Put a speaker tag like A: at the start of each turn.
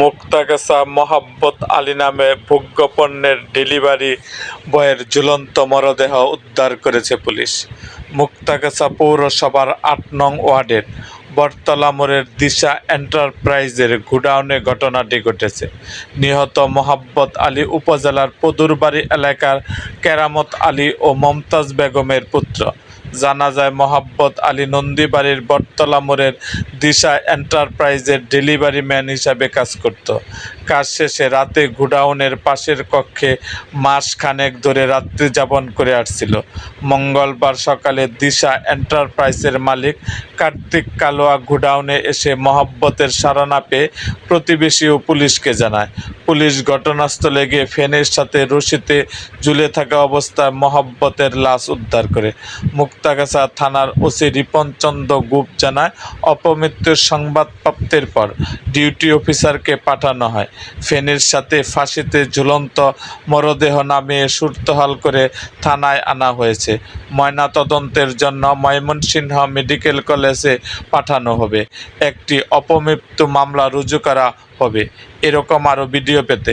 A: মুক্তাগাছা মহাব্বত আলী নামে ভোগ্যপণ্যের ডেলিভারি বয়ের ঝুলন্ত মরদেহ উদ্ধার করেছে পুলিশ। মুক্তাগাছা পৌরসভার আট নং ওয়ার্ডের বটতলা মোড়ের দিশা এন্টারপ্রাইজের গোডাউনে ঘটনাটি ঘটেছে। নিহত মোহাব্বত আলী উপজেলার পদুরবাড়ি এলাকার কেরামত আলী ও মমতাজ বেগমের পুত্র জানা যায়, মোহাব্বত আলী নন্দীবাড়ির বটতলা মোড়ের দিশা এন্টারপ্রাইজের ডেলিভারি ম্যান হিসাবে কাজ করত। কাজ শেষে রাতে গুডাউনের পাশের কক্ষে মাস খানেক ধরে রাত্রি যাপন করে আসছিল। মঙ্গলবার সকালে দিশা এন্টারপ্রাইজের মালিক কার্তিক কালোয়া গুডাউনে এসে মহব্বতের সাড়া না পেয়ে প্রতিবেশী ও পুলিশকে জানায়। পুলিশ ঘটনাস্থলে গিয়ে ফেনের সাথে রশিতে ঝুলে থাকা অবস্থায় মহব্বতের লাশ উদ্ধার করে। মুক্তাগাছা থানার ওসি রিপন চন্দ্র গুপ জানায়, অপমৃত্যুর সংবাদ প্রাপ্তির পর ডিউটি অফিসারকে পাঠানো হয়। ফেনীর সাথে ফাঁসিতে ঝুলন্ত মরদেহ নামিয়ে সুরতহাল করে থানায় আনা হয়েছে। ময়নাতদন্তের জন্য ময়মনসিংহ মেডিকেল কলেজে পাঠানো হবে। একটি অপমৃত্যু মামলা রুজু করা হবে। এরকম আরও ভিডিও পেতে